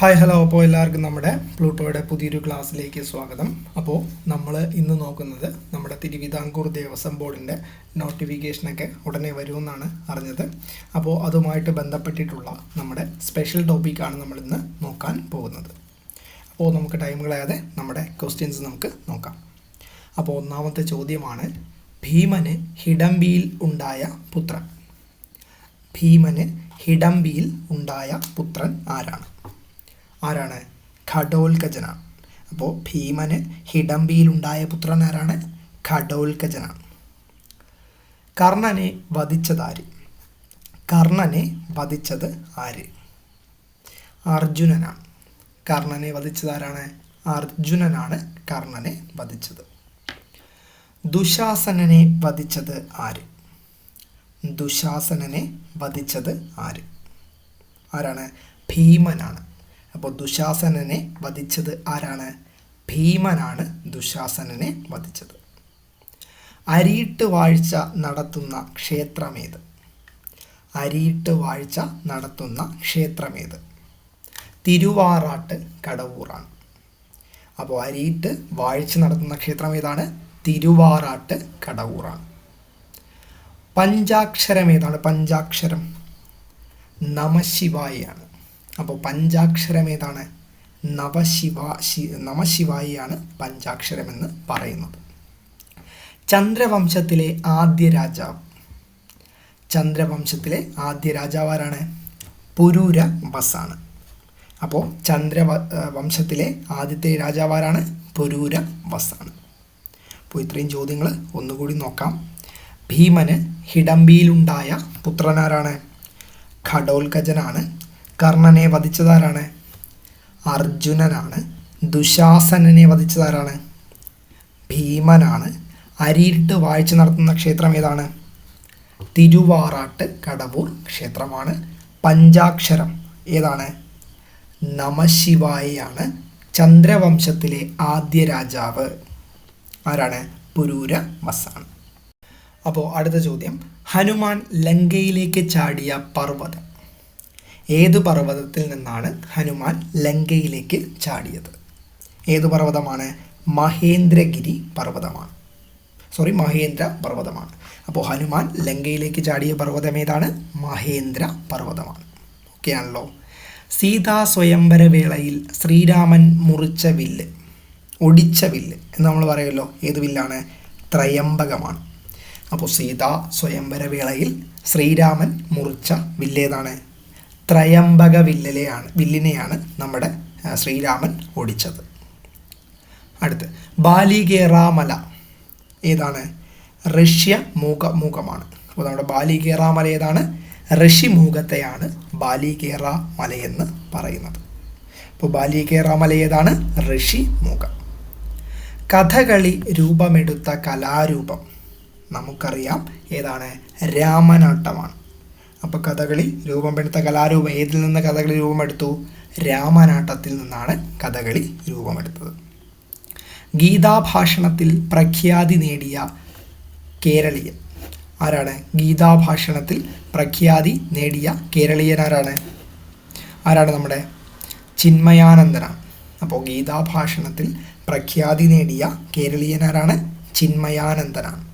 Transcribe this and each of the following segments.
Hi hello അപ്പോൾ എല്ലാവർക്കും നമ്മുടെ പ്ലൂട്ടോയുടെ പുതിയൊരു ക്ലാസ്സിലേക്ക് സ്വാഗതം. അപ്പോൾ നമ്മൾ ഇന്ന് നോക്കുന്നത് നമ്മുടെ തിരുവിതാംകൂർ ദേവസ്വം ബോർഡിന്റെ നോട്ടിഫിക്കേഷനൊക്കെ ഉടനെ വരുമെന്നാണ് അറിഞ്ഞത്. അപ്പോൾ അതുമായിട്ട് ബന്ധപ്പെട്ടിട്ടുള്ള നമ്മുടെ സ്പെഷ്യൽ ടോപ്പിക്കാണ് നമ്മൾ ഇന്ന് നോക്കാൻ പോകുന്നത്. അപ്പോൾ നമുക്ക് ടൈം കളയാതെ നമ്മുടെ ക്വസ്റ്റ്യൻസ് നമുക്ക് നോക്കാം. അപ്പോൾ ഒന്നാമത്തെ ചോദ്യമാണ് ഭീമന് ഹിഡംബിയിൽ ഉണ്ടായ പുത്രൻ. ഭീമന് ഹിഡംബിയിൽ ഉണ്ടായ പുത്രൻ ആരാണ്? ആരാണ്? ഘടോൽക്കജനാണ് അപ്പോൾ ഭീമന് ഹിഡംബിയിലുണ്ടായ പുത്രൻ ആരാണ്? ഘടോൽക്കജനാണ് കർണനെ വധിച്ചതാര്? കർണനെ വധിച്ചത് ആര്? അർജുനനാണ്. കർണനെ വധിച്ചത് ആരാണ്? അർജുനനാണ് കർണനെ വധിച്ചത്. ദുശാസനനെ വധിച്ചത് ആര്? ദുശാസനനെ വധിച്ചത് ആര്? ആരാണ്? ഭീമനാണ്. അപ്പോൾ ദുശാസനനെ വധിച്ചത് ആരാണ്? ഭീമനാണ് ദുശാസനനെ വധിച്ചത്. അരിയിട്ട് വാഴ്ച നടത്തുന്ന ക്ഷേത്രമേത്? അരിയിട്ട് വാഴ്ച നടത്തുന്ന ക്ഷേത്രമേത്? തിരുവാറാട്ട് കടവൂറാണ്. അപ്പോൾ അരിയിട്ട് വാഴ്ച നടത്തുന്ന ക്ഷേത്രം ഏതാണ് തിരുവാറാട്ട് കടവൂറാണ്. പഞ്ചാക്ഷരം ഏതാണ് പഞ്ചാക്ഷരം. നമശിവായാണ് അപ്പോൾ പഞ്ചാക്ഷരം ഏതാണ് നവശിവ ശി നമശിവായിയാണ് പഞ്ചാക്ഷരം എന്ന് പറയുന്നത്. ചന്ദ്രവംശത്തിലെ ആദ്യ രാജാവ്. ചന്ദ്രവംശത്തിലെ ആദ്യ രാജാവ് ആരാണ്? പുരൂര ബസാണ്. അപ്പോൾ ചന്ദ്ര വംശത്തിലെ ആദ്യത്തെ രാജാവ് ആരാണ്? പുരൂര ബസാണ്. അപ്പോൾ ഇത്രയും ചോദ്യങ്ങൾ ഒന്നുകൂടി നോക്കാം. ഭീമന് ഹിഡംബിയിലുണ്ടായ പുത്രനാരാണ്? ഘടോൽക്കജനാണ് കർണനെ വധിച്ചതാരാണ്? അർജുനനാണ്. ദുശാസനനെ വധിച്ചതാരാണ്? ഭീമനാണ്. അരിയിട്ട് വായിച്ച് നടത്തുന്ന ക്ഷേത്രം ഏതാണ്? തിരുവാറാട്ട് കടവൂർ ക്ഷേത്രമാണ്. പഞ്ചാക്ഷരം ഏതാണ്? നമശിവായാണ് ചന്ദ്രവംശത്തിലെ ആദ്യ രാജാവ്. ആരാണ്? പുരൂര മസാണ് അപ്പോൾ അടുത്ത ചോദ്യം. ഹനുമാൻ ലങ്കയിലേക്ക് ചാടിയ പർവതം. ഏത് പർവതത്തിൽ നിന്നാണ് ഹനുമാൻ ലങ്കയിലേക്ക് ചാടിയത്? ഏത് പർവതമാണ്? മഹേന്ദ്രഗിരി പർവതമാണ്. സോറി മഹേന്ദ്ര പർവതമാണ്. അപ്പോൾ ഹനുമാൻ ലങ്കയിലേക്ക് ചാടിയ പർവതം ഏതാണ്? മഹേന്ദ്ര പർവതമാണ്. ഓക്കെ ആണല്ലോ. സീതാ സ്വയംവര വേളയിൽ ശ്രീരാമൻ മുറിച്ച വില്ല് ഒടിച്ച വില്ല് എന്ന് നമ്മൾ പറയുമല്ലോ. ഏത് വില്ലാണ്? ത്രയംബകമാണ്. അപ്പോൾ സീതാ സ്വയംവര വേളയിൽ ശ്രീരാമൻ മുറിച്ച വില്ലേതാണ് ത്രയംബക വില്ലിലെയാണ് വില്ലിനെയാണ് നമ്മുടെ ശ്രീരാമൻ ഓടിച്ചത്. അടുത്ത് ബാലികേറാമല ഏതാണ്? റഷ്യ മൂക മൂകമാണ്. അപ്പോൾ നമ്മുടെ ബാലികേറാമല ഏതാണ്? ഋഷിമൂഖത്തെയാണ് ബാലികേറ എന്ന് പറയുന്നത്. അപ്പോൾ ബാലികേറ മല ഏതാണ് ഋഷിമൂഖം കഥകളി രൂപമെടുത്ത കലാരൂപം നമുക്കറിയാം ഏതാണ്? രാമനാട്ടമാണ്. അപ്പോൾ കഥകളി രൂപം പെടുത്ത കലാരൂപം ഏതിൽ നിന്ന് കഥകളി രൂപമെടുത്തു? രാമനാട്ടത്തിൽ നിന്നാണ് കഥകളി രൂപമെടുത്തത്. ഗീതാഭാഷണത്തിൽ പ്രഖ്യാതി നേടിയ കേരളീയൻ. ആരാണ്? ഗീതാഭാഷണത്തിൽ പ്രഖ്യാതി നേടിയ കേരളീയൻ ആരാണ്? ആരാണ് നമ്മുടെ? ചിന്മയാനന്ദനാണ്. അപ്പോൾ ഗീതാഭാഷണത്തിൽ പ്രഖ്യാതി നേടിയ കേരളീയൻ ആരാണ്? ചിന്മയാനന്ദനാണ്.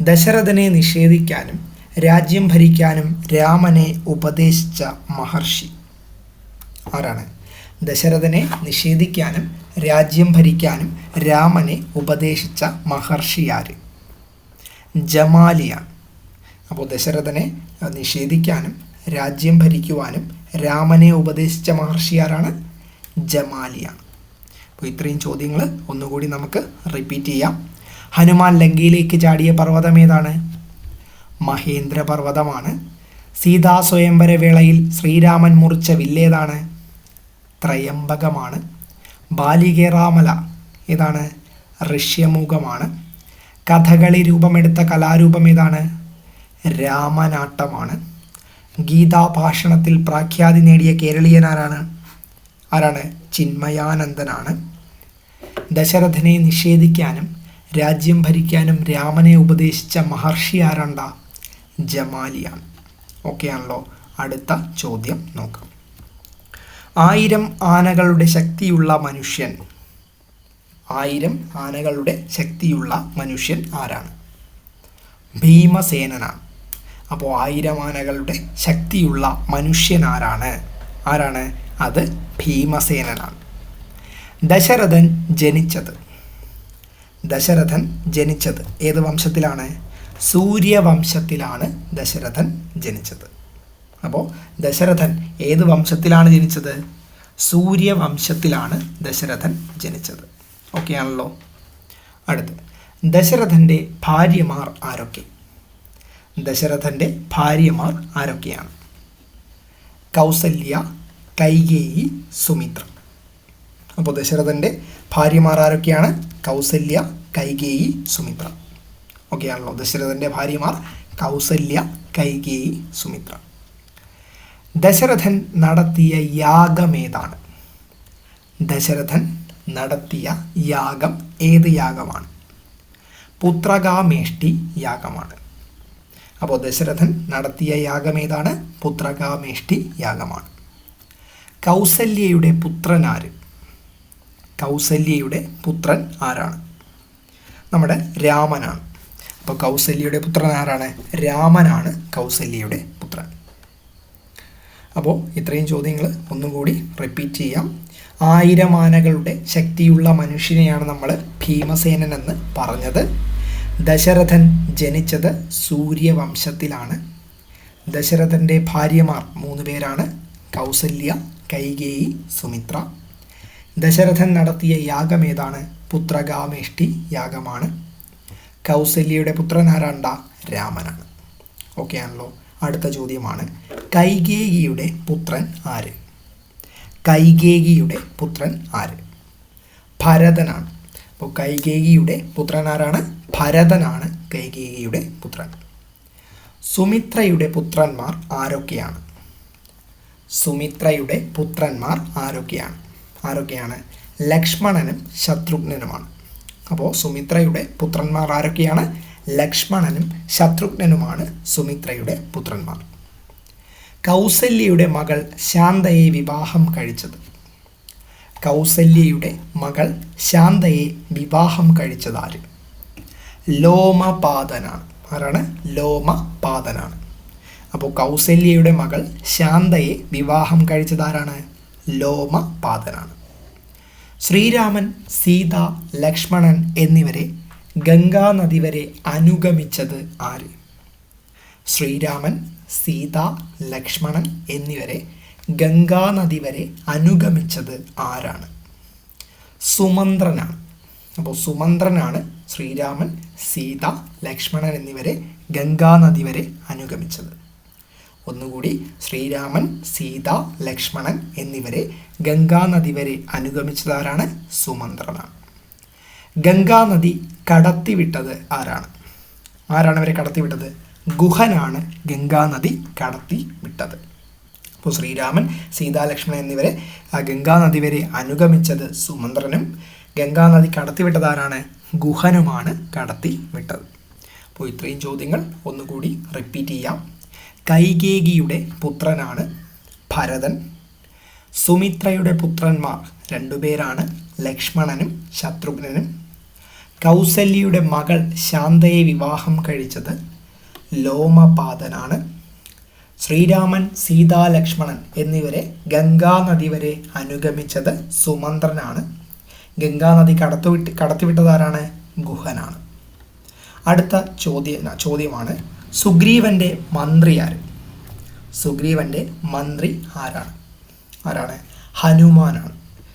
ദശരഥനെ നിഷേധിക്കാനും രാജ്യം ഭരിക്കാനും രാമനെ ഉപദേശിച്ച മഹർഷി. ആരാണ്? ദശരഥനെ നിഷേധിക്കാനും രാജ്യം ഭരിക്കാനും രാമനെ ഉപദേശിച്ച മഹർഷി ആര്? ജമാലിയാണ് അപ്പോൾ ദശരഥനെ നിഷേധിക്കാനും രാജ്യം ഭരിക്കുവാനും രാമനെ ഉപദേശിച്ച മഹർഷി ആരാണ്? ജമാലിയ. അപ്പോൾ ഇത്രയും ചോദ്യങ്ങൾ ഒന്നുകൂടി നമുക്ക് റിപ്പീറ്റ് ചെയ്യാം. ഹനുമാൻ ലങ്കയിലേക്ക് ചാടിയ പർവതം ഏതാണ്? മഹേന്ദ്ര സീതാ സ്വയംവര വേളയിൽ ശ്രീരാമൻ മുറിച്ച വില്ലേതാണ്. ത്രയംബകമാണ്. ബാലികേറാമല ഏതാണ്? ഋഷ്യമുഖമാണ് കഥകളി രൂപമെടുത്ത കലാരൂപം ഏതാണ്? രാമനാട്ടമാണ്. ഗീതാഭാഷണത്തിൽ പ്രാഖ്യാതി നേടിയ കേരളീയനാരാണ് ആരാണ്? ചിന്മയാനന്ദനാണ്. ദശരഥനെ നിഷേധിക്കാനും രാജ്യം ഭരിക്കാനും രാമനെ ഉപദേശിച്ച മഹർഷി ആരണ്ട? ജമാലിയാണ്. ഓക്കെ ആണല്ലോ അടുത്ത ചോദ്യം നോക്കാം. ആയിരം ആനകളുടെ ശക്തിയുള്ള മനുഷ്യൻ. ആയിരം ആനകളുടെ ശക്തിയുള്ള മനുഷ്യൻ ആരാണ്? ഭീമസേനനാണ്. അപ്പോൾ ആയിരം ആനകളുടെ ശക്തിയുള്ള മനുഷ്യൻ ആരാണ്? ആരാണ്? അത് ഭീമസേനനാണ്. ദശരഥൻ ജനിച്ചത്. ദശരഥൻ ജനിച്ചത് ഏത് വംശത്തിലാണ്? സൂര്യവംശത്തിലാണ് ദശരഥൻ ജനിച്ചത്. അപ്പോൾ ദശരഥൻ ഏത് വംശത്തിലാണ് ജനിച്ചത്? സൂര്യവംശത്തിലാണ് ദശരഥൻ ജനിച്ചത്. ഓക്കെ ആണല്ലോ? അടുത്ത്. ദശരഥന്റെ ഭാര്യമാർ ആരൊക്കെ? ദശരഥന്റെ ഭാര്യമാർ ആരൊക്കെയാണ്? കൗസല്യ കൈകേയി സുമിത്ര. അപ്പോൾ ദശരഥന്റെ ഭാര്യമാർ ആരൊക്കെയാണ്? കൗസല്യ കൈകേയി സുമിത്ര. ഓക്കെ ആണല്ലോ ദശരഥന്റെ ഭാര്യമാർ കൗസല്യ കൈകേയി സുമിത്ര. ദശരഥൻ നടത്തിയ ഏതാണ്? ദശരഥൻ നടത്തിയ യാഗം ഏത് യാഗമാണ്? പുത്രകാമേഷ്ടി യാഗമാണ്. അപ്പോൾ ദശരഥൻ നടത്തിയ ഏതാണ്? പുത്രകാമേഷ്ടി യാഗമാണ്. കൗസല്യയുടെ പുത്രൻ ആര്? കൗസല്യയുടെ പുത്രൻ ആരാണ്? നമ്മുടെ രാമനാണ്. അപ്പോൾ കൗസല്യയുടെ പുത്രൻ ആരാണ്? രാമനാണ് കൗസല്യയുടെ പുത്രൻ. അപ്പോൾ ഇത്രയും ചോദ്യങ്ങൾ ഒന്നും കൂടി റിപ്പീറ്റ് ചെയ്യാം. ആയിരം ആനകളുടെ ശക്തിയുള്ള മനുഷ്യനെയാണ് നമ്മൾ ഭീമസേനൻ എന്ന് പറഞ്ഞത്. ദശരഥൻ ജനിച്ചത് സൂര്യവംശത്തിലാണ്. ദശരഥന്റെ ഭാര്യമാർ മൂന്ന് പേരാണ്. കൗസല്യ കൈകേയി സുമിത്ര. ദശരഥൻ നടത്തിയ യാഗം ഏതാണ്? പുത്രകാമേഷ്ടി യാഗമാണ്. കൗസല്യയുടെ പുത്രൻ ആരാണ്ട രാമനാണ്. ഓക്കെ ആണല്ലോ. അടുത്ത ചോദ്യമാണ് കൈകേകിയുടെ പുത്രൻ ആര്? കൈകേകിയുടെ പുത്രൻ ആര്? ഭരതനാണ്. അപ്പോൾ കൈകേകിയുടെ പുത്രൻ ആരാണ്? ഭരതനാണ് കൈകേകിയുടെ പുത്രൻ. സുമിത്രയുടെ പുത്രന്മാർ ആരൊക്കെയാണ്? സുമിത്രയുടെ പുത്രന്മാർ ആരൊക്കെയാണ്? ആരൊക്കെയാണ്? ലക്ഷ്മണനും ശത്രുഘ്നനുമാണ്. അപ്പോൾ സുമിത്രയുടെ പുത്രന്മാർ ആരൊക്കെയാണ്? ലക്ഷ്മണനും ശത്രുഘ്നനുമാണ് സുമിത്രയുടെ പുത്രന്മാർ. കൗസല്യയുടെ മകൾ ശാന്തയെ വിവാഹം കഴിച്ചത്. കൗസല്യയുടെ മകൾ ശാന്തയെ വിവാഹം കഴിച്ചത് ആര്? ലോമപാതനാണ് ആരാണ്? ലോമപാതനാണ് അപ്പോൾ കൗസല്യയുടെ മകൾ ശാന്തയെ വിവാഹം കഴിച്ചത് ആരാണ്? ലോമപാതനാണ് ശ്രീരാമൻ സീത ലക്ഷ്മണൻ എന്നിവരെ ഗംഗാനദി വരെ അനുഗമിച്ചത് ആര്? ശ്രീരാമൻ സീത ലക്ഷ്മണൻ എന്നിവരെ ഗംഗാനദി വരെ അനുഗമിച്ചത് ആരാണ്? സുമന്ത്രനാണ്. അപ്പോൾ സുമന്ത്രനാണ് ശ്രീരാമൻ സീത ലക്ഷ്മണൻ എന്നിവരെ ഗംഗാനദി വരെ അനുഗമിച്ചത്. ഒന്നുകൂടി ശ്രീരാമൻ സീത ലക്ഷ്മണൻ എന്നിവരെ ഗംഗാനദി വരെ അനുഗമിച്ചതാരാണ്? സുമന്ത്രനാണ്. ഗംഗാനദി കടത്തിവിട്ടത് ആരാണ്? ആരാണ് അവരെ കടത്തിവിട്ടത്? ഗുഹനാണ് ഗംഗാനദി കടത്തി വിട്ടത് അപ്പോൾ ശ്രീരാമൻ സീതാലക്ഷ്മണൻ എന്നിവരെ ഗംഗാനദി വരെ അനുഗമിച്ചത് സുമന്ത്രനും ഗംഗാനദി കടത്തിവിട്ടത് ആരാണ്? ഗുഹനുമാണ് കടത്തി വിട്ടത് അപ്പോൾ ഇത്രയും ചോദ്യങ്ങൾ ഒന്നുകൂടി റിപ്പീറ്റ് ചെയ്യാം. കൈകേകിയുടെ പുത്രനാണ് ഭരതൻ. സുമിത്രയുടെ പുത്രന്മാർ രണ്ടുപേരാണ് ലക്ഷ്മണനും ശത്രുഘ്നനും. കൗസല്യയുടെ മകൾ ശാന്തയെ വിവാഹം കഴിച്ചത് ലോമപാതനാണ് ശ്രീരാമൻ സീതാലക്ഷ്മണൻ എന്നിവരെ ഗംഗാനദി വരെ അനുഗമിച്ചത് സുമന്ത്രനാണ്. ഗംഗാനദി കടത്തുവിട്ട് കടത്തിവിട്ടതാരാണ്? ഗുഹനാണ്. അടുത്ത ചോദ്യ ചോദ്യമാണ് സുഗ്രീവന്റെ മന്ത്രി ആര്? സുഗ്രീവന്റെ മന്ത്രി ആരാണ്? ആരാണ്? ഹനുമാനാണ്.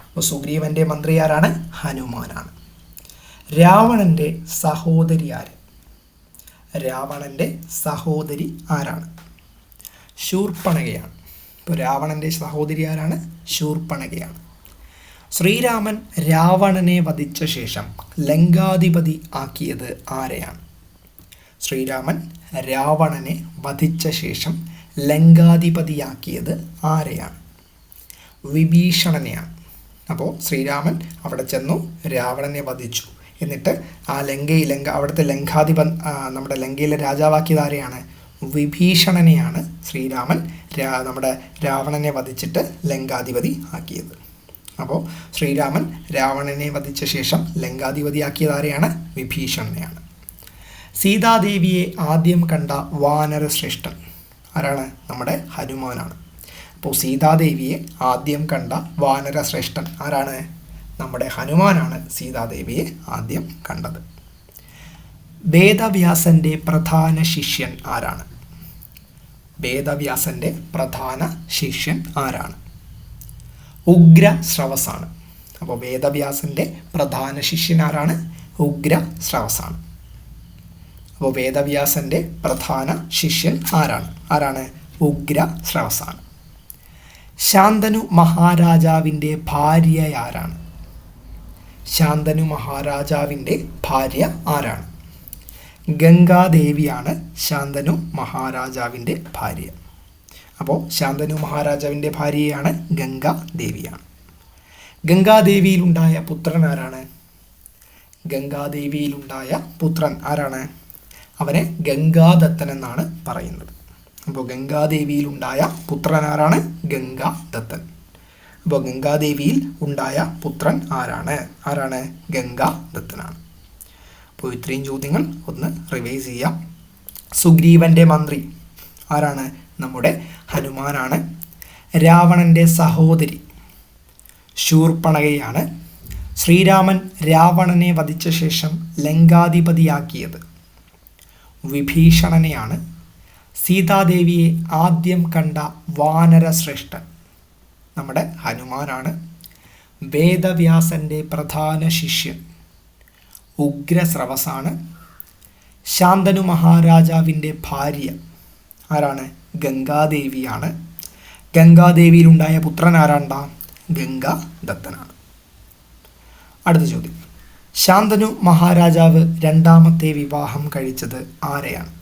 അപ്പോൾ സുഗ്രീവന്റെ മന്ത്രി ആരാണ്? ഹനുമാനാണ്. രാവണന്റെ സഹോദരി ആര്? രാവണന്റെ സഹോദരി ആരാണ്? ശൂർപ്പണകയാണ്. ഇപ്പോൾ രാവണന്റെ സഹോദരി ആരാണ്? ശൂർപ്പണകയാണ്. ശ്രീരാമൻ രാവണനെ വധിച്ച ശേഷം ലങ്കാധിപതി ആക്കിയത് ആരെയാണ്? ശ്രീരാമൻ രാവണനെ വധിച്ച ശേഷം ലങ്കാധിപതിയാക്കിയത് ആരെയാണ്? വിഭീഷണനെയാണ്. അപ്പോൾ ശ്രീരാമൻ അവിടെ ചെന്നു രാവണനെ വധിച്ചു. എന്നിട്ട് ആ ലങ്കയിൽ ലങ്ക അവിടുത്തെ ലങ്കാധിപൻ നമ്മുടെ ലങ്കയിലെ രാജാവാക്കിയത് ആരെയാണ്? വിഭീഷണനെയാണ് ശ്രീരാമൻ രാ നമ്മുടെ രാവണനെ വധിച്ചിട്ട് ലങ്കാധിപതി ആക്കിയത്. അപ്പോൾ ശ്രീരാമൻ രാവണനെ വധിച്ച ശേഷം ലങ്കാധിപതിയാക്കിയത് ആരെയാണ്? വിഭീഷണനെയാണ്. സീതാദേവിയെ ആദ്യം കണ്ട വാനര വാനരശ്രേഷ്ഠൻ ആരാണ്? നമ്മുടെ ഹനുമാനാണ്. അപ്പോൾ സീതാദേവിയെ ആദ്യം കണ്ട വാനര ശ്രേഷ്ഠൻ ആരാണ്? നമ്മുടെ ഹനുമാനാണ് സീതാദേവിയെ ആദ്യം കണ്ടത്. വേദവ്യാസന്റെ പ്രധാന ശിഷ്യൻ ആരാണ്? വേദവ്യാസന്റെ പ്രധാന ശിഷ്യൻ ആരാണ്? ഉഗ്ര സ്രവസാണ് അപ്പോൾ വേദവ്യാസന്റെ പ്രധാന ശിഷ്യൻ ആരാണ്? ഉഗ്ര സ്രവസാണ് അപ്പോൾ വേദവ്യാസന്റെ പ്രധാന ശിഷ്യൻ ആരാണ്? ആരാണ്? ഉഗ്ര ശ്രവസാണ്. ശാന്തനു മഹാരാജാവിന്റെ ഭാര്യ ആരാണ്? ശാന്തനു മഹാരാജാവിന്റെ ഭാര്യ ആരാണ്? ഗംഗാദേവിയാണ് ശാന്തനു മഹാരാജാവിന്റെ ഭാര്യ. അപ്പോൾ ശാന്തനു മഹാരാജാവിന്റെ ഭാര്യയാണ് ഗംഗാദേവിയാണ്. ഗംഗാദേവിയിലുണ്ടായ പുത്രൻ ആരാണ്? ഗംഗാദേവിയിലുണ്ടായ പുത്രൻ ആരാണ്? അവനെ ഗംഗാദത്തൻ എന്നാണ് പറയുന്നത്. അപ്പോൾ ഗംഗാദേവിയിലുണ്ടായ പുത്രൻ ആരാണ്? ഗംഗാദത്തൻ. അപ്പോൾ ഗംഗാദേവിയിൽ ഉണ്ടായ പുത്രൻ ആരാണ്? ആരാണ്? ഗംഗാദത്തനാണ്. അപ്പോൾ ഇത്രയും ചോദ്യങ്ങൾ ഒന്ന് റിവൈസ് ചെയ്യാം. സുഗ്രീവന്റെ മന്ത്രി ആരാണ്? നമ്മുടെ ഹനുമാനാണ്. രാവണന്റെ സഹോദരി ശൂർപ്പണകയാണ്. ശ്രീരാമൻ രാവണനെ വധിച്ച ശേഷം ലങ്കാധിപതിയാക്കിയത്. വിഭീഷണനെയാണ് സീതാദേവിയെ ആദ്യം കണ്ട വാനരശ്രേഷ്ഠൻ. നമ്മുടെ ഹനുമാനാണ് വേദവ്യാസന്റെ പ്രധാന ശിഷ്യൻ. ഉഗ്രസ്രവസാണ്. ശാന്തനു മഹാരാജാവിന്റെ ഭാര്യ. ആരാണ്? ഗംഗാദേവിയാണ്. ഗംഗാദേവിയിലുണ്ടായ പുത്രൻ ഗംഗാ ദത്തനാണ് അടുത്ത ചോദ്യം. ശാന്തനു മഹാരാജാവ് രണ്ടാമത്തെ വിവാഹം കഴിച്ചത് ആരെയാണ്?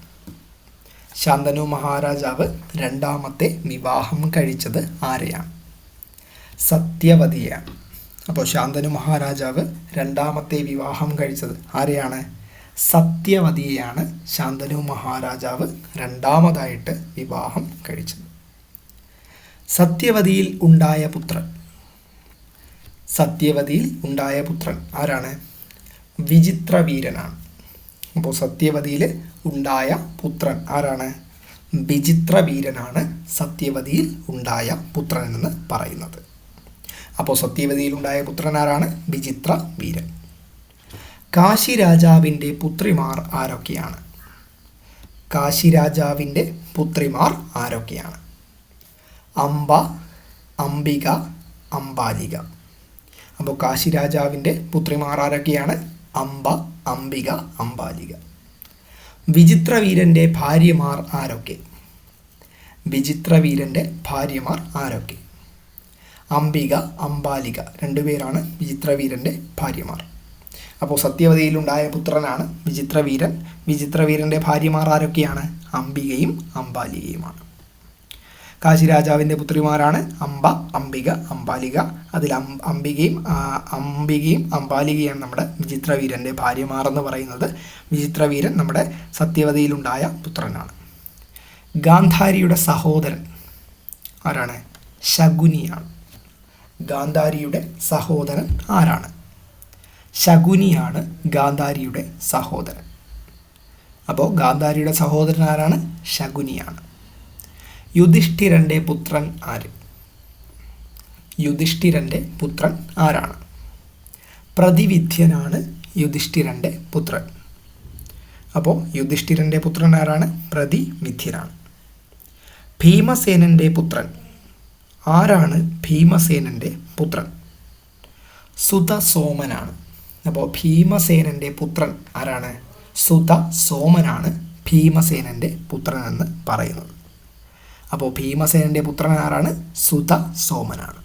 ശാന്തനു മഹാരാജാവ് രണ്ടാമത്തെ വിവാഹം കഴിച്ചത് ആരെയാണ്? സത്യവതിയാണ്. അപ്പോൾ ശാന്തനു മഹാരാജാവ് രണ്ടാമത്തെ വിവാഹം കഴിച്ചത് ആരെയാണ്? സത്യവതിയെയാണ് ശാന്തനു മഹാരാജാവ് രണ്ടാമതായിട്ട് വിവാഹം കഴിച്ചത്. സത്യവതിയിൽ ഉണ്ടായ പുത്രൻ. സത്യവതിയിൽ ഉണ്ടായ പുത്രൻ ആരാണ്? വിചിത്രവീരനാണ്. അപ്പോൾ സത്യവതിയിൽ ഉണ്ടായ പുത്രൻ ആരാണ്? വിചിത്രവീരനാണ് സത്യവതിയിൽ ഉണ്ടായ പുത്രൻ എന്ന് പറയുന്നത്. അപ്പോൾ സത്യവതിയിൽ ഉണ്ടായ പുത്രൻ ആരാണ്? വിചിത്ര വീരൻ കാശി രാജാവിന്റെ പുത്രിമാർ ആരൊക്കെയാണ്? കാശി രാജാവിന്റെ പുത്രിമാർ ആരൊക്കെയാണ്? അംബ അംബിക അംബാലിക. അപ്പോൾ കാശി രാജാവിന്റെ പുത്രിമാർ ആരൊക്കെയാണ്? അംബ അംബിക അംബാലിക. വിചിത്രവീരന്റെ ഭാര്യമാർ ആരൊക്കെ? വിചിത്രവീരന്റെ ഭാര്യമാർ ആരൊക്കെ? അംബിക അംബാലിക രണ്ടുപേരാണ് വിചിത്രവീരന്റെ ഭാര്യമാർ. അപ്പോൾ സത്യവതിയിലുണ്ടായ പുത്രനാണ് വിചിത്രവീരൻ. വിചിത്രവീരന്റെ ഭാര്യമാർ ആരൊക്കെയാണ്? അംബികയും അംബാലികയുമാണ്. കാശിരാജാവിന്റെ പുത്രിമാരാണ് അംബ അംബിക അംബാലിക. അതിൽ അംബികയും അംബികയും അംബാലികയാണ് നമ്മുടെ വിചിത്രവീരന്റെ ഭാര്യമാർ എന്ന് പറയുന്നത്. വിചിത്രവീരൻ നമ്മുടെ സത്യവതിയിലുണ്ടായ പുത്രനാണ്. ഗാന്ധാരിയുടെ സഹോദരൻ ആരാണ്? ശകുനിയാണ്. ഗാന്ധാരിയുടെ സഹോദരൻ ആരാണ്? ശകുനിയാണ് ഗാന്ധാരിയുടെ സഹോദരൻ. അപ്പോൾ ഗാന്ധാരിയുടെ സഹോദരൻ ആരാണ്? ശകുനിയാണ്. യുധിഷ്ഠിരന്റെ പുത്രൻ ആര്? യുധിഷ്ഠിരന്റെ പുത്രൻ ആരാണ്? പ്രതിവിധ്യനാണ് യുധിഷ്ഠിരന്റെ പുത്രൻ. അപ്പോൾ യുധിഷ്ഠിരന്റെ പുത്രൻ ആരാണ്? പ്രതിവിധ്യനാണ്. ഭീമസേനന്റെ പുത്രൻ. ആരാണ് ഭീമസേനന്റെ പുത്രൻ? സുതസോമനാണ് അപ്പോൾ ഭീമസേനന്റെ പുത്രൻ ആരാണ്? സുതസോമനാണ് ഭീമസേനന്റെ പുത്രൻ എന്ന് പറയുന്നത്. അപ്പോൾ ഭീമസേനന്റെ പുത്രൻ ആരാണ്? സുത സോമനാണ്.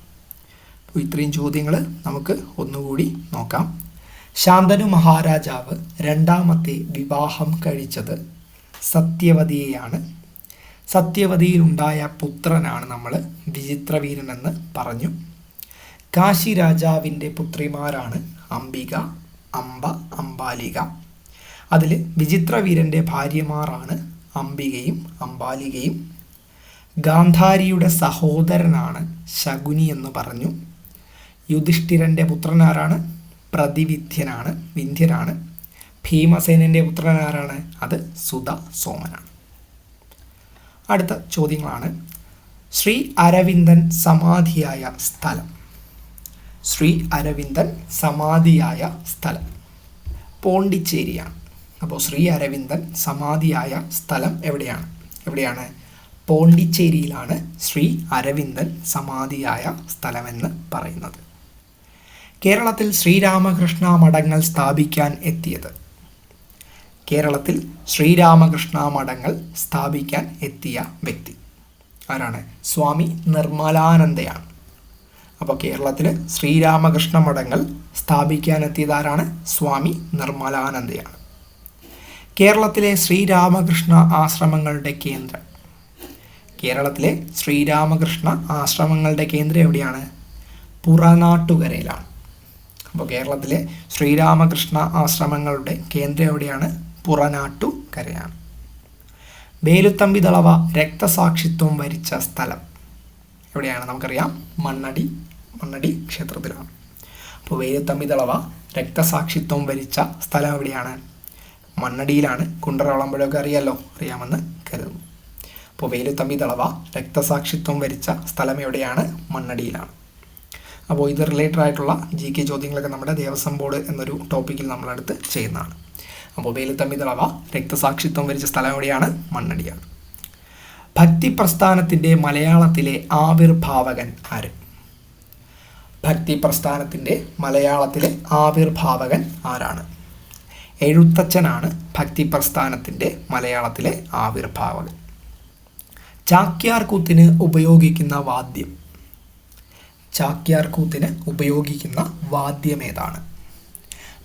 അപ്പോൾ ഇത്രയും ചോദ്യങ്ങൾ നമുക്ക് ഒന്നുകൂടി നോക്കാം. ശാന്തനു മഹാരാജാവ് രണ്ടാമത്തെ വിവാഹം കഴിച്ചത് സത്യവതിയെയാണ്. സത്യവതിയിലുണ്ടായ പുത്രനാണ് നമ്മൾ വിചിത്രവീരൻ എന്ന് പറഞ്ഞു. കാശി രാജാവിന്റെ പുത്രിമാരാണ് അംബിക അംബ അംബാലിക. അതിൽ വിചിത്രവീരന്റെ ഭാര്യമാരാണ് അംബികയും അംബാലികയും. ഗാന്ധാരിയുടെ സഹോദരനാണ് ശകുനി എന്ന് പറഞ്ഞു. യുധിഷ്ഠിരന്റെ പുത്രനാരാണ്? പ്രതിവിധ്യനാണ് വിന്ധ്യനാണ്. ഭീമസേനന്റെ പുത്രനാരാണ്? അത് സുധ സോമനാണ്. അടുത്ത ചോദ്യങ്ങളാണ്. ശ്രീ അരവിന്ദൻ സമാധിയായ സ്ഥലം. ശ്രീ അരവിന്ദൻ സമാധിയായ സ്ഥലം. പോണ്ടിച്ചേരിയാണ്. അപ്പോൾ ശ്രീ അരവിന്ദൻ സമാധിയായ സ്ഥലം എവിടെയാണ്? എവിടെയാണ്? പോണ്ടിച്ചേരിയിലാണ് ശ്രീ അരവിന്ദൻ സമാധിയായ സ്ഥലമെന്ന് പറയുന്നത്. കേരളത്തിൽ ശ്രീരാമകൃഷ്ണ മഠങ്ങൾ സ്ഥാപിക്കാൻ എത്തിയത്. കേരളത്തിൽ ശ്രീരാമകൃഷ്ണ മഠങ്ങൾ സ്ഥാപിക്കാൻ എത്തിയ വ്യക്തി ആരാണ്? സ്വാമി നിർമ്മലാനന്ദയാണ്. അപ്പോൾ കേരളത്തിൽ ശ്രീരാമകൃഷ്ണ മഠങ്ങൾ സ്ഥാപിക്കാൻ എത്തിയതാരാണ് സ്വാമി നിർമ്മലാനന്ദയാണ്. കേരളത്തിലെ ശ്രീരാമകൃഷ്ണ ആശ്രമങ്ങളുടെ കേന്ദ്രം കേരളത്തിലെ ശ്രീരാമകൃഷ്ണ ആശ്രമങ്ങളുടെ കേന്ദ്രം എവിടെയാണ്? പുറനാട്ടുകരയിലാണ്. അപ്പോൾ കേരളത്തിലെ ശ്രീരാമകൃഷ്ണ ആശ്രമങ്ങളുടെ കേന്ദ്രം എവിടെയാണ്? പുറനാട്ടുകരയാണ്. വേലുത്തമ്പി തളവ രക്തസാക്ഷിത്വം വരിച്ച സ്ഥലം എവിടെയാണ് നമുക്കറിയാം? മണ്ണടി മണ്ണടി ക്ഷേത്രത്തിലാണ്. അപ്പോൾ വേലുത്തമ്പി തളവ രക്തസാക്ഷിത്വം വരിച്ച സ്ഥലം എവിടെയാണ്? മണ്ണടിയിലാണ്. കുണ്ടറവളമ്പഴമൊക്കെ അറിയാമല്ലോ അറിയാമെന്ന് കരുതുന്നു. വേലുത്തമ്പി തളവ രക്തസാക്ഷിത്വം വരിച്ച സ്ഥലം എവിടെയാണ്? മണ്ണടിയിലാണ്. അപ്പോൾ ഇത് റിലേറ്റഡ് ആയിട്ടുള്ള ജി കെ ചോദ്യങ്ങളൊക്കെ നമ്മുടെ ദേവസ്വം ബോർഡ് എന്നൊരു ടോപ്പിക്കിൽ നമ്മളടുത്ത് ചെയ്യുന്നതാണ്. അപ്പോൾ വേലുത്തമ്പി തളവ രക്തസാക്ഷിത്വം വരിച്ച സ്ഥലം എവിടെയാണ്? മണ്ണടിയാണ്. ഭക്തി പ്രസ്ഥാനത്തിന്റെ മലയാളത്തിലെ ആവിർഭാവകൻ ആര്? ഭക്തി പ്രസ്ഥാനത്തിന്റെ മലയാളത്തിലെ ആവിർഭാവകൻ ആരാണ്? എഴുത്തച്ഛനാണ് ഭക്തി പ്രസ്ഥാനത്തിന്റെ മലയാളത്തിലെ ആവിർഭാവകൻ. ചാക്യാർ കൂത്തിന് ഉപയോഗിക്കുന്ന വാദ്യം. ചാക്യാർ കൂത്തിന് ഉപയോഗിക്കുന്ന വാദ്യം ഏതാണ്?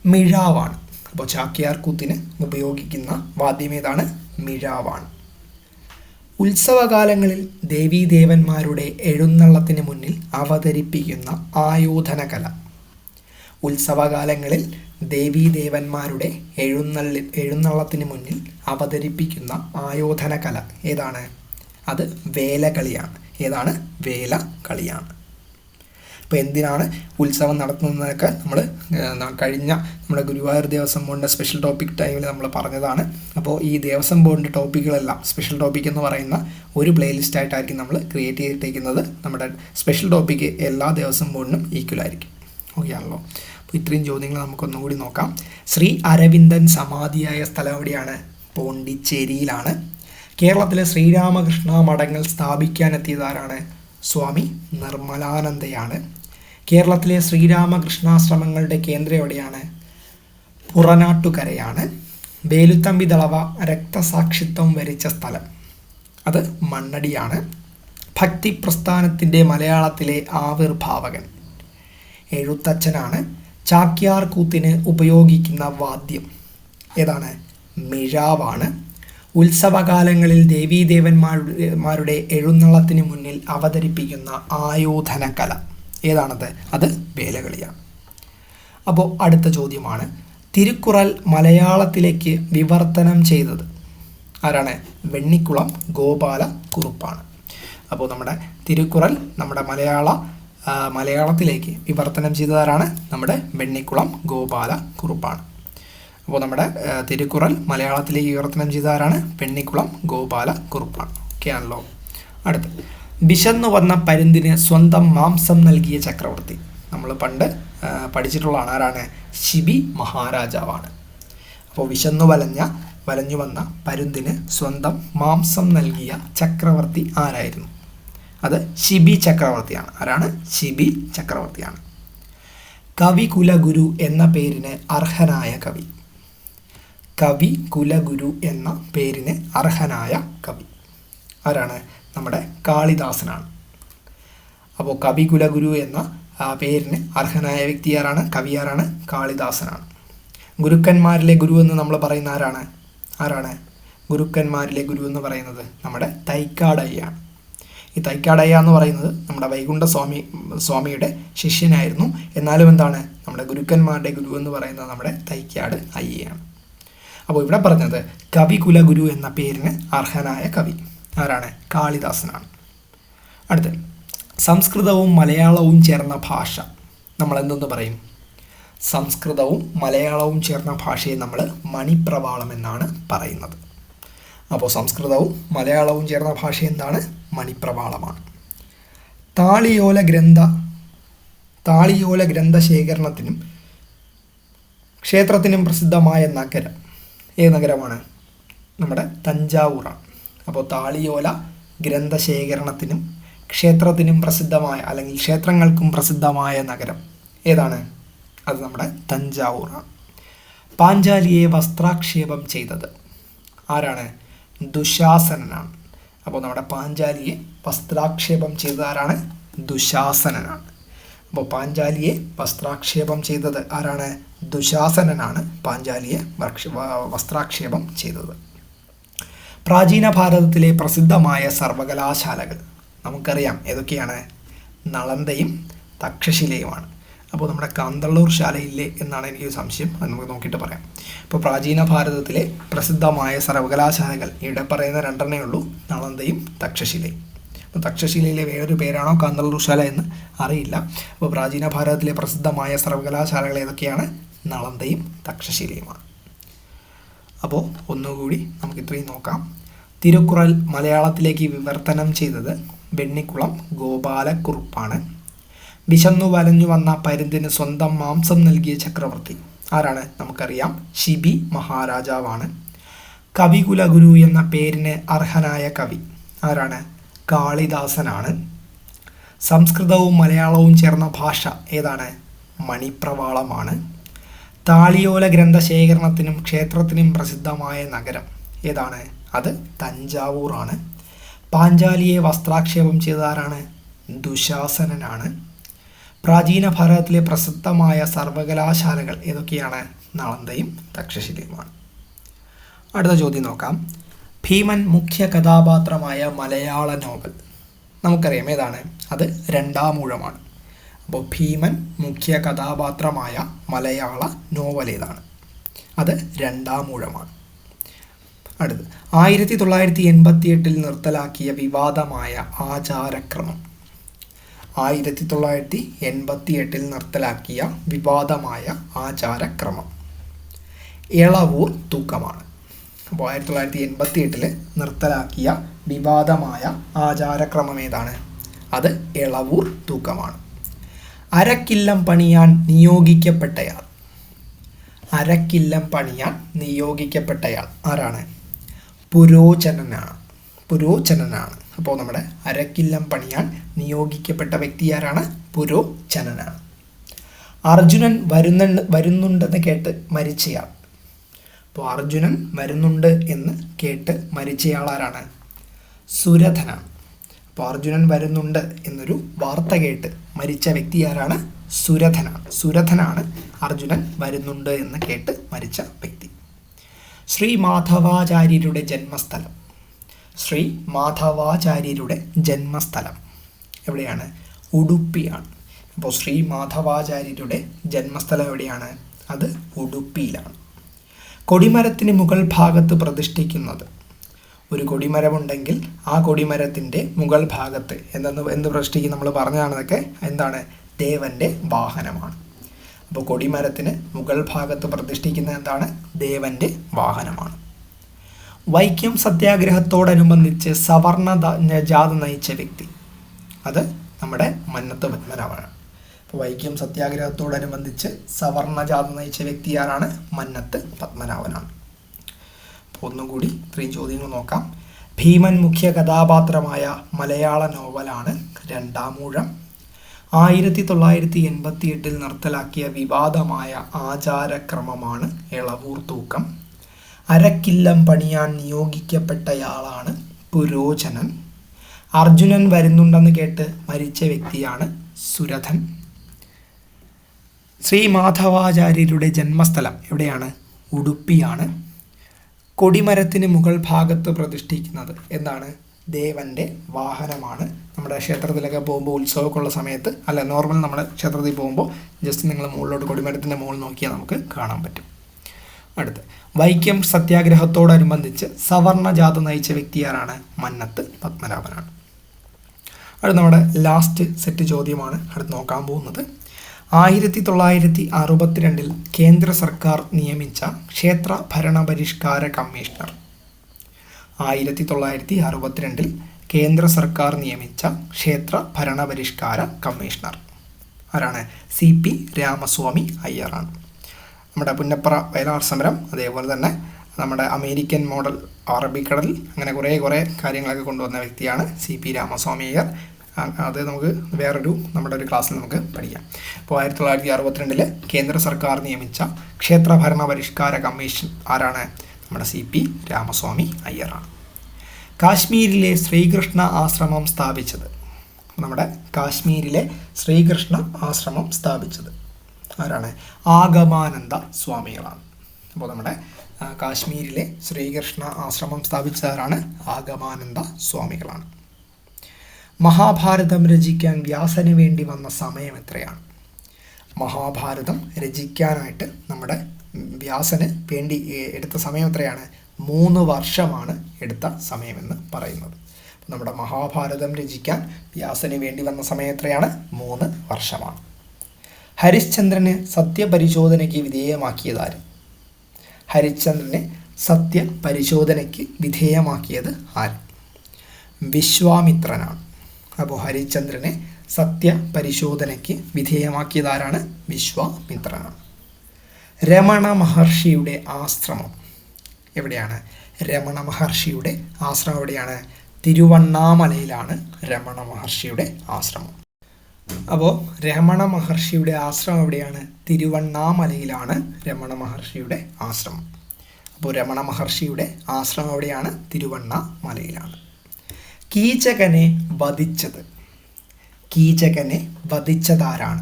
മിഴാവാണ്. അപ്പോൾ ചാക്യാർ കൂത്തിന് ഉപയോഗിക്കുന്ന വാദ്യം ഏതാണ്? മിഴാവാണ്. ഉത്സവകാലങ്ങളിൽ ദേവീദേവന്മാരുടെ എഴുന്നള്ളത്തിന് മുന്നിൽ അവതരിപ്പിക്കുന്ന ആയോധനകല. ഉത്സവകാലങ്ങളിൽ ദേവീദേവന്മാരുടെ എഴുന്നള്ളി എഴുന്നള്ളത്തിന് മുന്നിൽ അവതരിപ്പിക്കുന്ന ആയോധനകല ഏതാണ്? അത് വേലകളിയാണ്. ഏതാണ്? വേല കളിയാണ് അപ്പോൾ എന്തിനാണ് ഉത്സവം നടത്തുന്നതൊക്കെ നമ്മൾ കഴിഞ്ഞ നമ്മുടെ ഗുരുവായൂർ ദേവസ്വം ബോർഡിന്റെ സ്പെഷ്യൽ ടോപ്പിക് ടൈമിൽ നമ്മൾ പറഞ്ഞതാണ്. അപ്പോൾ ഈ ദേവസ്വം ബോർഡിന്റെ ടോപ്പിക്കുകളെല്ലാം സ്പെഷ്യൽ ടോപ്പിക് എന്ന് പറയുന്ന ഒരു പ്ലേലിസ്റ്റ് ആയിട്ടായിരിക്കും നമ്മൾ ക്രിയേറ്റ് ചെയ്തിട്ടിരിക്കുന്നത്. നമ്മുടെ സ്പെഷ്യൽ ടോപ്പിക്ക് എല്ലാ ദേവസ്വം ബോർഡിനും ഈക്വൽ ആയിരിക്കും. ഓക്കെ ആണല്ലോ? അപ്പോൾ ഇത്രയും ചോദ്യങ്ങൾ നമുക്കൊന്നുകൂടി നോക്കാം. ശ്രീ അരവിന്ദൻ സമാധിയായ സ്ഥലം എവിടെയാണ്? പോണ്ടിച്ചേരിയിലാണ്. കേരളത്തിലെ ശ്രീരാമകൃഷ്ണ മഠങ്ങൾ സ്ഥാപിക്കാനെത്തിയതാരാണ്? സ്വാമി നിർമ്മലാനന്ദയാണ്. കേരളത്തിലെ ശ്രീരാമകൃഷ്ണാശ്രമങ്ങളുടെ കേന്ദ്രം എവിടെയാണ്? പുറനാട്ടുകരയാണ്. വേലുത്തമ്പി ദളവ രക്തസാക്ഷിത്വം വരിച്ച സ്ഥലം. അത് മണ്ണടിയാണ്. ഭക്തി പ്രസ്ഥാനത്തിന്റെ മലയാളത്തിലെ ആവിർഭാവകൻ. എഴുത്തച്ഛനാണ്. ചാക്യാർ കൂത്തിന് ഉപയോഗിക്കുന്ന വാദ്യം. ഏതാണ്? മിഴാവാണ്. ഉത്സവകാലങ്ങളിൽ ദേവീദേവന്മാരുടെ എഴുന്നള്ളത്തിന് മുന്നിൽ അവതരിപ്പിക്കുന്ന ആയോധന കല ഏതാണത്? അത് വേലകളിയാണ്. അപ്പോൾ അടുത്ത ചോദ്യമാണ്. തിരുക്കുറൽ മലയാളത്തിലേക്ക് വിവർത്തനം ചെയ്തത് ആരാണ്? വെണ്ണിക്കുളം ഗോപാല കുറുപ്പാണ് അപ്പോൾ നമ്മുടെ തിരുക്കുറൽ നമ്മുടെ മലയാള മലയാളത്തിലേക്ക് വിവർത്തനം ചെയ്തതാരാണ് നമ്മുടെ വെണ്ണിക്കുളം ഗോപാല കുറുപ്പാണ് അപ്പോൾ നമ്മുടെ തിരുക്കുറൽ മലയാളത്തിലേക്ക് വിവർത്തനം ചെയ്തതാരാണ് പെണ്ണിക്കുളം ഗോപാല കുറുപ്പാണ് ഓക്കെ ആണല്ലോ. അടുത്ത്. വിശന്നു വന്ന പരുന്തിന് സ്വന്തം മാംസം നൽകിയ ചക്രവർത്തി. നമ്മൾ പണ്ട് പഠിച്ചിട്ടുള്ള ആരാണ്? ശിബി മഹാരാജാവാണ്. അപ്പോൾ വിശന്നു വലഞ്ഞ വലഞ്ഞു വന്ന പരുന്തിന് സ്വന്തം മാംസം നൽകിയ ചക്രവർത്തി ആരായിരുന്നു? അത് ശിബി ചക്രവർത്തിയാണ്. ആരാണ്? ശിബി ചക്രവർത്തിയാണ്. കവി കുലഗുരു എന്ന പേരിന് അർഹനായ കവി. കവി കുലഗുരു എന്ന പേരിന് അർഹനായ കവി. ആരാണ്? നമ്മുടെ കാളിദാസനാണ്. അപ്പോൾ കവി കുലഗുരു എന്ന പേരിന് അർഹനായ വ്യക്തി ആരാണ്? കവി ആരാണ്? കാളിദാസനാണ്. ഗുരുക്കന്മാരിലെ ഗുരു എന്ന് നമ്മൾ പറയുന്ന ആരാണ്? ആരാണ്? ഗുരുക്കന്മാരിലെ ഗുരു എന്ന് പറയുന്നത് നമ്മുടെ തൈക്കാടയ്യാണ്. ഈ തൈക്കാടയ്യ എന്ന് പറയുന്നത് നമ്മുടെ വൈകുണ്ഠ സ്വാമി സ്വാമിയുടെ ശിഷ്യനായിരുന്നു. എന്നാലും എന്താണ്? നമ്മുടെ ഗുരുക്കന്മാരുടെ ഗുരു എന്ന് പറയുന്നത് നമ്മുടെ തൈക്കാട് അയ്യയാണ്. അപ്പോൾ ഇവിടെ പറഞ്ഞത് കവികുലഗുരു എന്ന പേരിന് അർഹനായ കവി. ആരാണ്? കാളിദാസനാണ്. അടുത്ത് സംസ്കൃതവും മലയാളവും ചേർന്ന ഭാഷ നമ്മൾ എന്തെന്ന് പറയും? സംസ്കൃതവും മലയാളവും ചേർന്ന ഭാഷയെ നമ്മൾ മണിപ്രവാളം എന്നാണ് പറയുന്നത്. അപ്പോൾ സംസ്കൃതവും മലയാളവും ചേർന്ന ഭാഷ എന്താണ്? മണിപ്രവാളമാണ്. താളിയോല ഗ്രന്ഥ താളിയോല ഗ്രന്ഥശേഖരണത്തിനും ക്ഷേത്രത്തിനും പ്രസിദ്ധമായ നഗരം ഏത് നഗരമാണ്. നമ്മുടെ തഞ്ചാവൂറാണ് അപ്പോൾ താളിയോല ഗ്രന്ഥശേഖരണത്തിനും ക്ഷേത്രത്തിനും പ്രസിദ്ധമായ അല്ലെങ്കിൽ ക്ഷേത്രങ്ങൾക്കും പ്രസിദ്ധമായ നഗരം ഏതാണ്? അത് നമ്മുടെ തഞ്ചാവൂറാണ് പാഞ്ചാലിയെ വസ്ത്രാക്ഷേപം ചെയ്തത് ആരാണ്? ദുശാസനനാണ്. അപ്പോൾ നമ്മുടെ പാഞ്ചാലിയെ വസ്ത്രാക്ഷേപം ചെയ്തത് ആരാണ്? ദുശാസനനാണ്. അപ്പോൾ പാഞ്ചാലിയെ വസ്ത്രാക്ഷേപം ചെയ്തത് ആരാണ്? ദുശാസനനാണ് പാഞ്ചാലിയെ വസ്ത്രാക്ഷേപം ചെയ്തത്. പ്രാചീന ഭാരതത്തിലെ പ്രസിദ്ധമായ സർവകലാശാലകൾ. നമുക്കറിയാം ഏതൊക്കെയാണ്? നളന്തയും തക്ഷശിലയുമാണ്. അപ്പോൾ നമ്മുടെ കാന്തള്ളൂർ ശാലയില്ലേ എന്നാണ് എനിക്ക് സംശയം. അത് നമുക്ക് നോക്കിയിട്ട് പറയാം. അപ്പോൾ പ്രാചീന ഭാരതത്തിലെ പ്രസിദ്ധമായ സർവകലാശാലകൾ ഇവിടെ പറയുന്ന രണ്ടെണ്ണേ ഉള്ളൂ. നളന്തയും തക്ഷശിലയും. അപ്പോൾ തക്ഷശിലയിലെ വേറൊരു പേരാണോ കാന്തള്ളൂർ ശാല എന്ന് അറിയില്ല. അപ്പോൾ പ്രാചീന ഭാരതത്തിലെ പ്രസിദ്ധമായ സർവകലാശാലകൾ ഏതൊക്കെയാണ്? നളന്തയും തക്ഷശിലയുമാണ്. അപ്പോൾ ഒന്നുകൂടി നമുക്ക് ഇത്രയും നോക്കാം. തിരുക്കുറൽ മലയാളത്തിലേക്ക് വിവർത്തനം ചെയ്തത് വെണ്ണിക്കുളം ഗോപാലക്കുറുപ്പാണ്. വിശന്നു വലഞ്ഞു വന്ന പരുന്തിന് സ്വന്തം മാംസം നൽകിയ ചക്രവർത്തി. ആരാണ്? നമുക്കറിയാം. ശിബി മഹാരാജാവാണ്. കവികുലഗുരു എന്ന പേരിന് അർഹനായ കവി. ആരാണ്? കാളിദാസനാണ്. സംസ്കൃതവും മലയാളവും ചേർന്ന ഭാഷ ഏതാണ്? മണിപ്രവാളമാണ്. താളിയോല ഗ്രന്ഥശേഖരണത്തിനും ക്ഷേത്രത്തിനും പ്രസിദ്ധമായ നഗരം ഏതാണ്? അത് തഞ്ചാവൂറാണ്. പാഞ്ചാലിയെ വസ്ത്രാക്ഷേപം ചെയ്തതാരാണ്? ദുശാസനനാണ്. പ്രാചീന ഭാരതത്തിലെ പ്രസിദ്ധമായ സർവകലാശാലകൾ ഏതൊക്കെയാണ്? നളന്തയും തക്ഷശിലയുമാണ്. അടുത്ത ചോദ്യം നോക്കാം. ഭീമൻ മുഖ്യ കഥാപാത്രമായ മലയാള നോവൽ. നമുക്കറിയാം ഏതാണ്? അത് രണ്ടാമൂഴമാണ് അപ്പോൾ ഭീമൻ മുഖ്യ കഥാപാത്രമായ മലയാള നോവൽ ഏതാണ്? അത് രണ്ടാമൂഴമാണ് അടുത്ത് ആയിരത്തി തൊള്ളായിരത്തി എൺപത്തി എട്ടിൽ നിർത്തലാക്കിയ വിവാദമായ ആചാരക്രമം. ആയിരത്തി തൊള്ളായിരത്തി എൺപത്തി എട്ടിൽ നിർത്തലാക്കിയ വിവാദമായ ആചാരക്രമം. ഇളവൂർ തൂക്കമാണ്. അപ്പോൾ ആയിരത്തി തൊള്ളായിരത്തി എൺപത്തി എട്ടിൽ നിർത്തലാക്കിയ വിവാദമായ ആചാരക്രമം ഏതാണ്? അത് ഇളവൂർ തൂക്കമാണ്. അരക്കില്ലം പണിയാൻ നിയോഗിക്കപ്പെട്ടയാൾ. അരക്കില്ലം പണിയാൻ നിയോഗിക്കപ്പെട്ടയാൾ ആരാണ്? പുരോചനനാണ്. പുരോചനനാണ്. അപ്പോൾ നമ്മുടെ അരക്കില്ലം പണിയാൻ നിയോഗിക്കപ്പെട്ട വ്യക്തി ആരാണ്? പുരോചനനാണ്. അർജുനൻ വരുന്നുണ്ട് വരുന്നുണ്ടെന്ന് കേട്ട് മരിച്ചയാൾ. അപ്പോൾ അർജുനൻ വരുന്നുണ്ട് എന്ന് കേട്ട് മരിച്ചയാളാരാണ്? സുരഥനാണ് അപ്പോൾ അർജുനൻ വരുന്നുണ്ട് എന്നൊരു വാർത്ത കേട്ട് മരിച്ച വ്യക്തി ആരാണ്? സുരഥനാണ് സുരഥനാണ് അർജുനൻ വരുന്നുണ്ട് എന്ന് കേട്ട് മരിച്ച വ്യക്തി. ശ്രീ മാധവാചാര്യരുടെ ജന്മസ്ഥലം. ശ്രീ മാധവാചാര്യരുടെ ജന്മസ്ഥലം എവിടെയാണ്? ഉടുപ്പിയാണ് അപ്പോൾ ശ്രീ മാധവാചാര്യരുടെ ജന്മസ്ഥലം എവിടെയാണ്? അത് ഉടുപ്പിയിലാണ് കൊടിമരത്തിന് മുകൾ ഭാഗത്ത് പ്രതിഷ്ഠിക്കുന്നത്. ഒരു കൊടിമരമുണ്ടെങ്കിൽ ആ കൊടിമരത്തിന്റെ മുകൾ ഭാഗത്ത് എന്തെന്ന് എന്ത് പ്രതിഷ്ഠിക്കും നമ്മൾ പറഞ്ഞതാണതൊക്കെ എന്താണ്? ദേവന്റെ വാഹനമാണ്. അപ്പോൾ കൊടിമരത്തിന് മുകൾ ഭാഗത്ത് പ്രതിഷ്ഠിക്കുന്ന എന്താണ്? ദേവന്റെ വാഹനമാണ്. വൈക്കം സത്യാഗ്രഹത്തോടനുബന്ധിച്ച് സവർണ ജാത നയിച്ച വ്യക്തി. അത് നമ്മുടെ മന്നത്ത് പത്മനാഭനാണ്. അപ്പോൾ വൈക്കം സത്യാഗ്രഹത്തോടനുബന്ധിച്ച് സവർണ ജാഥ നയിച്ച വ്യക്തി ആരാണ്? മന്നത്ത് പത്മനാഭനാണ്. അപ്പോൾ ഒന്നുകൂടി ഇത്രയും ചോദ്യങ്ങൾ നോക്കാം. ഭീമൻ മുഖ്യ കഥാപാത്രമായ മലയാള നോവലാണ് രണ്ടാമൂഴം ആയിരത്തി തൊള്ളായിരത്തി എൺപത്തി എട്ടിൽ നിർത്തലാക്കിയ വിവാദമായ ആചാരക്രമമാണ് ഇളവൂർ തൂക്കം. അരക്കില്ലം പണിയാൻ നിയോഗിക്കപ്പെട്ടയാളാണ് പുരോചനൻ. അർജുനൻ വരുന്നുണ്ടെന്ന് കേട്ട് മരിച്ച വ്യക്തിയാണ് സുരഥൻ. ശ്രീ മാധവാചാര്യരുടെ ജന്മസ്ഥലം എവിടെയാണ്? ഉടുപ്പിയാണ് കൊടിമരത്തിന് മുകൾ ഭാഗത്ത് പ്രതിഷ്ഠിക്കുന്നത് എന്താണ്? ദേവന്റെ വാഹനമാണ്. നമ്മുടെ ക്ഷേത്രത്തിലൊക്കെ പോകുമ്പോൾ ഉത്സവമൊക്കെ ഉള്ള സമയത്ത് അല്ല നോർമൽ നമ്മുടെ ക്ഷേത്രത്തിൽ പോകുമ്പോൾ ജസ്റ്റ് നിങ്ങൾ മുകളിലോട്ട് കൊടിമരത്തിന്റെ മുകളിൽ നോക്കിയാൽ നമുക്ക് കാണാൻ പറ്റും. അടുത്ത് വൈക്കം സത്യാഗ്രഹത്തോടനുബന്ധിച്ച് സവർണ ജാഥ നയിച്ച വ്യക്തി ആരാണ്? മന്നത്ത് പത്മനാഭനാണ്. അത് നമ്മുടെ ലാസ്റ്റ് സെറ്റ് ചോദ്യമാണ്. അടുത്ത് നോക്കാൻ പോകുന്നത്. ആയിരത്തി തൊള്ളായിരത്തി അറുപത്തിരണ്ടിൽ കേന്ദ്ര സർക്കാർ നിയമിച്ച ക്ഷേത്ര ഭരണപരിഷ്കാര കമ്മീഷണർ. ആയിരത്തി തൊള്ളായിരത്തി അറുപത്തിരണ്ടിൽ കേന്ദ്ര സർക്കാർ നിയമിച്ച ക്ഷേത്ര ഭരണപരിഷ്കാര കമ്മീഷണർ. ആരാണ്? സി പി രാമസ്വാമി അയ്യറാണ്. നമ്മുടെ പുന്നപ്ര വയലാർ സമരം അതേപോലെ തന്നെ നമ്മുടെ അമേരിക്കൻ മോഡൽ അറബിക്കടൽ അങ്ങനെ കുറേ കുറേ കാര്യങ്ങളൊക്കെ കൊണ്ടുവന്ന വ്യക്തിയാണ് സി പി രാമസ്വാമി അയ്യർ. അത് നമുക്ക് വേറൊരു നമ്മുടെ ഒരു ക്ലാസ്സിൽ നമുക്ക് പഠിക്കാം. അപ്പോൾ ആയിരത്തി തൊള്ളായിരത്തി അറുപത്തിരണ്ടിൽ കേന്ദ്ര സർക്കാർ നിയമിച്ച ക്ഷേത്ര ഭരണ പരിഷ്കാര കമ്മീഷൻ ആരാണ്? നമ്മുടെ സി പി രാമസ്വാമി അയ്യറാണ്. കാശ്മീരിലെ ശ്രീകൃഷ്ണ ആശ്രമം സ്ഥാപിച്ചത്. നമ്മുടെ കാശ്മീരിലെ ശ്രീകൃഷ്ണ ആശ്രമം സ്ഥാപിച്ചത് ആരാണ്? ആഗമാനന്ദ സ്വാമികളാണ്. അപ്പോൾ നമ്മുടെ കാശ്മീരിലെ ശ്രീകൃഷ്ണ ആശ്രമം സ്ഥാപിച്ചതാരാണ് ആഗമാനന്ദ സ്വാമികളാണ്. മഹാഭാരതം രചിക്കാൻ വ്യാസന് വേണ്ടി വന്ന സമയം എത്രയാണ്? മഹാഭാരതം രചിക്കാനായിട്ട് നമ്മുടെ വ്യാസന് വേണ്ടി എടുത്ത സമയം എത്രയാണ്? മൂന്ന് വർഷമാണ് എടുത്ത സമയമെന്ന് പറയുന്നത്. നമ്മുടെ മഹാഭാരതം രചിക്കാൻ വ്യാസന് വേണ്ടി വന്ന സമയം എത്രയാണ്? മൂന്ന് വർഷമാണ്. ഹരിശ്ചന്ദ്രന് സത്യപരിശോധനയ്ക്ക് വിധേയമാക്കിയതാര്? ഹരിശ്ചന്ദ്രനെ സത്യപരിശോധനയ്ക്ക് വിധേയമാക്കിയത് ആര്? വിശ്വാമിത്രനാണ്. അപ്പോൾ ഹരിചന്ദ്രനെ സത്യപരിശോധനയ്ക്ക് വിധേയമാക്കിയതാരാണ് വിശ്വാമിത്ര. രമണ മഹർഷിയുടെ ആശ്രമം എവിടെയാണ്? രമണ മഹർഷിയുടെ ആശ്രമം എവിടെയാണ്? തിരുവണ്ണാമലയിലാണ് രമണ മഹർഷിയുടെ ആശ്രമം. അപ്പോൾ രമണ മഹർഷിയുടെ ആശ്രമം എവിടെയാണ്? തിരുവണ്ണാമലയിലാണ് രമണ മഹർഷിയുടെ ആശ്രമം. അപ്പോൾ രമണ മഹർഷിയുടെ ആശ്രമം എവിടെയാണ്? തിരുവണ്ണാമലയിലാണ്. കീചകനെ വധിച്ചത്. കീചകനെ വധിച്ചതാരാണ്?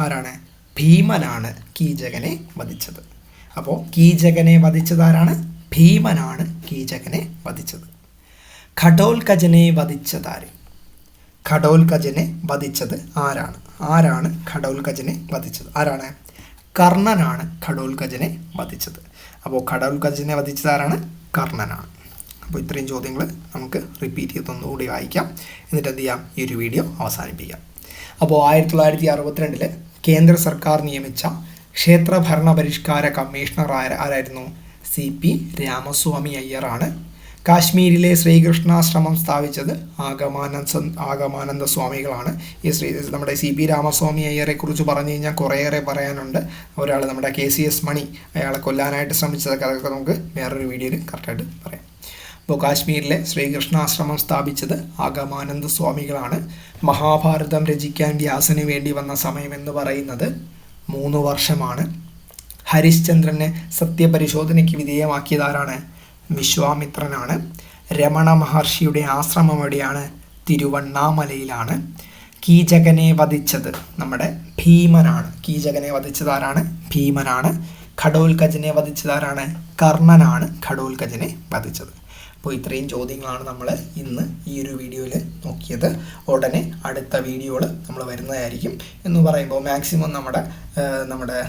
ആരാണ്? ഭീമനാണ് കീചകനെ വധിച്ചത്. അപ്പോൾ കീചകനെ വധിച്ചതാരാണ്? ഭീമനാണ് കീചകനെ വധിച്ചത്. ഘടോൽക്കജനെ വധിച്ചതാര്? ഘടോൽക്കജനെ വധിച്ചത് ആരാണ്? ആരാണ് ഘടോൽക്കജനെ വധിച്ചത്? ആരാണ്? കർണനാണ് ഘടോൽക്കജനെ വധിച്ചത്. അപ്പോൾ ഘടോൽക്കജനെ വധിച്ചത് ആരാണ് കർണനാണ്. അപ്പോൾ ഇത്രയും ചോദ്യങ്ങൾ നമുക്ക് റിപ്പീറ്റ് ചെയ്തൊന്നുകൂടി വായിക്കാം. എന്നിട്ട് എന്ത് ചെയ്യാം? ഈ ഒരു വീഡിയോ അവസാനിപ്പിക്കാം. അപ്പോൾ ആയിരത്തി തൊള്ളായിരത്തി അറുപത്തിരണ്ടിൽ കേന്ദ്ര സർക്കാർ നിയമിച്ച ക്ഷേത്ര ഭരണ പരിഷ്കാര കമ്മീഷണർ ആര ആരായിരുന്നു? സി പി രാമസ്വാമി അയ്യറാണ്. കാശ്മീരിലെ ശ്രീകൃഷ്ണാശ്രമം സ്ഥാപിച്ചത് ആഗമാനന്ദ ആഗമാനന്ദ സ്വാമികളാണ്. ഈ ശ്രീ നമ്മുടെ സി പി രാമസ്വാമി അയ്യരെക്കുറിച്ച് പറഞ്ഞു കഴിഞ്ഞാൽ കുറേയേറെ പറയാനുണ്ട്. ഒരാൾ നമ്മുടെ കെ സി എസ് മണി അയാളെ കൊല്ലാനായിട്ട് ശ്രമിച്ചതൊക്കെ അതൊക്കെ നമുക്ക് വേറൊരു വീഡിയോയിൽ കറക്റ്റായിട്ട് പറയാം. അപ്പോൾ കാശ്മീരിലെ ശ്രീകൃഷ്ണാശ്രമം സ്ഥാപിച്ചത് ആഗമാനന്ദ സ്വാമികളാണ്. മഹാഭാരതം രചിക്കാൻ വ്യാസന് വേണ്ടി വന്ന സമയമെന്ന് പറയുന്നത് മൂന്ന് വർഷമാണ്. ഹരിശ്ചന്ദ്രനെ സത്യപരിശോധനയ്ക്ക് വിധേയമാക്കിയതാരാണ്? വിശ്വാമിത്രനാണ്. രമണ മഹർഷിയുടെ ആശ്രമം എവിടെയാണ്? തിരുവണ്ണാമലയിലാണ്. കീചകനെ വധിച്ചത് നമ്മുടെ ഭീമനാണ്. കീചകനെ വധിച്ചതാരാണ്? ഭീമനാണ്. ഘടോൽക്കജനെ വധിച്ചതാരാണ്? കർണനാണ് ഘടോൽക്കജനെ വധിച്ചത്. അപ്പോൾ ഇത്രയും ചോദ്യങ്ങളാണ് നമ്മൾ ഇന്ന് ഈ ഒരു വീഡിയോയിൽ നോക്കിയത്. ഉടനെ അടുത്ത വീഡിയോകൾ നമ്മൾ വരുന്നതായിരിക്കും എന്ന് പറയുമ്പോൾ മാക്സിമം നമ്മുടെ നമ്മുടെ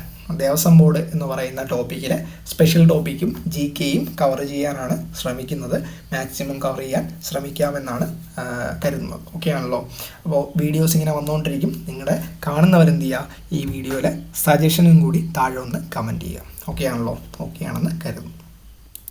ദേവസ്വം ബോർഡ് എന്ന് പറയുന്ന ടോപ്പിക്കിലെ സ്പെഷ്യൽ ടോപ്പിക്കും ജി കെയും കവർ ചെയ്യാനാണ് ശ്രമിക്കുന്നത്. മാക്സിമം കവർ ചെയ്യാൻ ശ്രമിക്കാമെന്നാണ് കരുതുന്നത്. ഓക്കെ ആണല്ലോ? അപ്പോൾ വീഡിയോസ് ഇങ്ങനെ വന്നുകൊണ്ടിരിക്കും. നിങ്ങളുടെ കാണുന്നവരെന്ത് ചെയ്യുക? ഈ വീഡിയോയിലെ സജഷനും കൂടി താഴെ ഒന്ന് കമന്റ് ചെയ്യുക. ഓക്കെ ആണല്ലോ? ഓക്കെ ആണെന്ന് കരുതുന്നു.